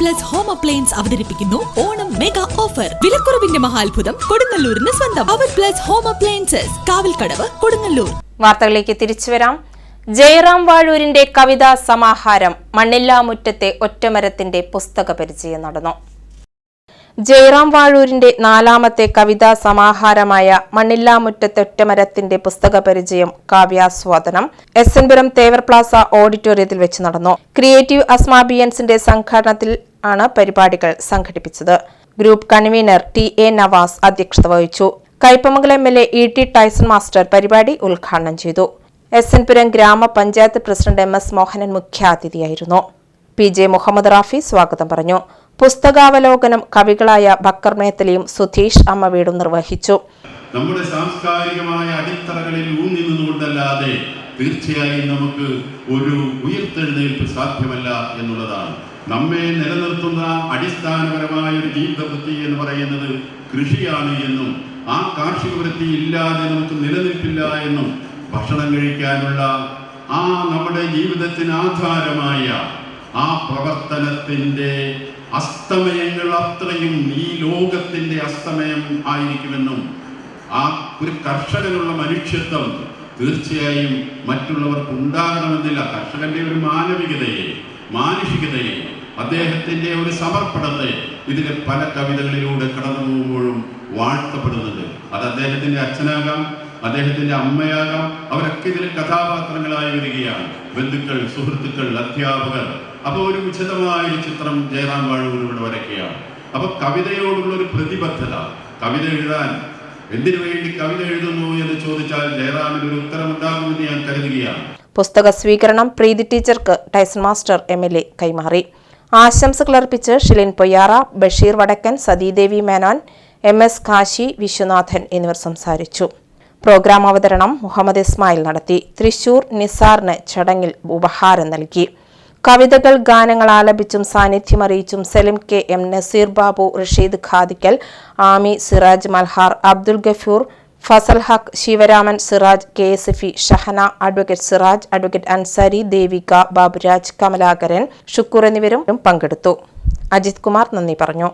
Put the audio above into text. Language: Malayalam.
പ്ലസ് ഹോം അപ്ലയൻസ് അവതരിപ്പിക്കുന്നു ഓണം മെഗാ ഓഫർ വിലക്കുറവിന്റെ മഹാത്ഭുതം കൊടുങ്ങല്ലൂരിന് സ്വന്തം. അവർ plus home appliances Kavalkadavu Kodungallur. വാർത്തകളിലേക്ക് തിരിച്ചു വരാം. ജയറാം വാഴൂരിന്റെ കവിതാ സമാഹാരം മണ്ണില്ലാമുറ്റത്തെ ഒറ്റമരത്തിന്റെ പുസ്തക പരിചയം നടന്നു. ജയറാം വാഴൂരിന്റെ നാലാമത്തെ കവിതാ സമാഹാരമായ മണ്ണില്ലാമുറ്റത്തൊറ്റമരത്തിന്റെ പുസ്തക പരിചയം കാവ്യാസ്വാദനം S N Puram Thevar plaza ഓഡിറ്റോറിയത്തിൽ വെച്ച് നടന്നു. ക്രിയേറ്റീവ് അസ്മാബിയൻസിന്റെ സംഘാടനത്തിൽ ആണ് പരിപാടികൾ സംഘടിപ്പിച്ചത്. Group convener T A Navas അധ്യക്ഷത വഹിച്ചു. Kaipamangalam M L A E T Tyson master പരിപാടി ഉദ്ഘാടനം ചെയ്തു. എസ് എൻ പുരം ഗ്രാമപഞ്ചായത്ത് പ്രസിഡന്റ് എം എസ് മോഹനൻ മുഖ്യാതിഥിയായിരുന്നു. പി ജെ മുഹമ്മദ് റാഫി സ്വാഗതം പറഞ്ഞു. പുസ്തകാവലോകനം കവികളായ ബക്കർ മേത്തലിയും സുധീഷ് അമ്മ വീടും നിർവഹിച്ചു. നമ്മുടെ സാംസ്കാരികമായ അടിത്തറകളിൽ ഊന്നി നിന്നുകൊണ്ടല്ലാതെ തീർച്ചയായും നമുക്ക് ഒരു ഉയർത്തെഴുന്നേൽപ്പ് സാധ്യമല്ല എന്നുള്ളതാണ്. നമ്മെ നിലനിർത്തുന്ന അടിസ്ഥാനപരമായ ഒരു ജീവിത എന്ന് പറയുന്നത് കൃഷിയാണ് എന്നും ആ കാർഷിക വൃത്തി ഇല്ലാതെ നമുക്ക് നിലനിൽപ്പില്ല എന്നും ഭക്ഷണം കഴിക്കാനുള്ള ആ നമ്മുടെ ജീവിതത്തിന് ആധാരമായ ആ പ്രവർത്തനത്തിന്റെ അസ്തമയങ്ങൾ അത്രയും ഈ ലോകത്തിന്റെ അസ്തമയം ആയിരിക്കുമെന്നും ആ ഒരു കർഷകനുള്ള മനുഷ്യത്വം തീർച്ചയായും മറ്റുള്ളവർക്ക് ഉണ്ടാകണമെന്നില്ല. കർഷകന്റെ ഒരു മാനവികതയെ മാനുഷികതയെ അദ്ദേഹത്തിന്റെ ഒരു സമർപ്പണത്തെ ഇതിലെ പല കവിതകളിലൂടെ കടന്നു പോകുമ്പോഴും വാഴ്ത്തപ്പെടുന്നുണ്ട്. അത് അദ്ദേഹത്തിന്റെ അച്ഛനാകാം അദ്ദേഹത്തിന്റെ അമ്മയാകാം അവരൊക്കെ ഇതിൽ കഥാപാത്രങ്ങളായി വരികയാണ്. ബന്ധുക്കൾ സുഹൃത്തുക്കൾ അധ്യാപകർ. അപ്പോൾ ഒരു വിശദമായ ഒരു ചിത്രം ജയറാം വാഴൂരിലൂടെ വരയ്ക്കുകയാണ്. അപ്പോൾ കവിതയോടുള്ള ഒരു പ്രതിബദ്ധത കവിത എഴുതാൻ എന്തിനു വേണ്ടി കവിത എഴുതുന്നു എന്ന് ചോദിച്ചാൽ ജയറാമിന് ഒരു ഉത്തരമുണ്ടാകുമെന്ന് ഞാൻ കരുതുകയാണ്. പുസ്തക സ്വീകരണം പ്രീതി ടീച്ചർക്ക് Tyson master M L A കൈമാറി. ആശംസകൾ അർപ്പിച്ച് ഷിലിൻ പൊയ്യാറ ബഷീർ വടക്കൻ സതീദേവി മേനോൻ എം എസ് കാശി വിശ്വനാഥൻ എന്നിവർ സംസാരിച്ചു. പ്രോഗ്രാം അവതരണം മുഹമ്മദ് ഇസ്മായിൽ നടത്തി. തൃശൂർ നിസാറിന് ചടങ്ങിൽ ഉപഹാരം നൽകി. കവിതകൾ ഗാനങ്ങൾ ആലപിച്ചും സാന്നിധ്യം അറിയിച്ചും Salim K M Naseer Babu Rasheed Khadikkal Aami Siraj Malhar Abdul Gafoor Fasal Haq Sivaraman Siraj K S Effi Shahana advocate Siraj advocate Ansari Devika Baburaj Kamalakaran Shukkoor എന്നിവരും പങ്കെടുത്തു. അജിത് കുമാർ നന്ദി പറഞ്ഞു.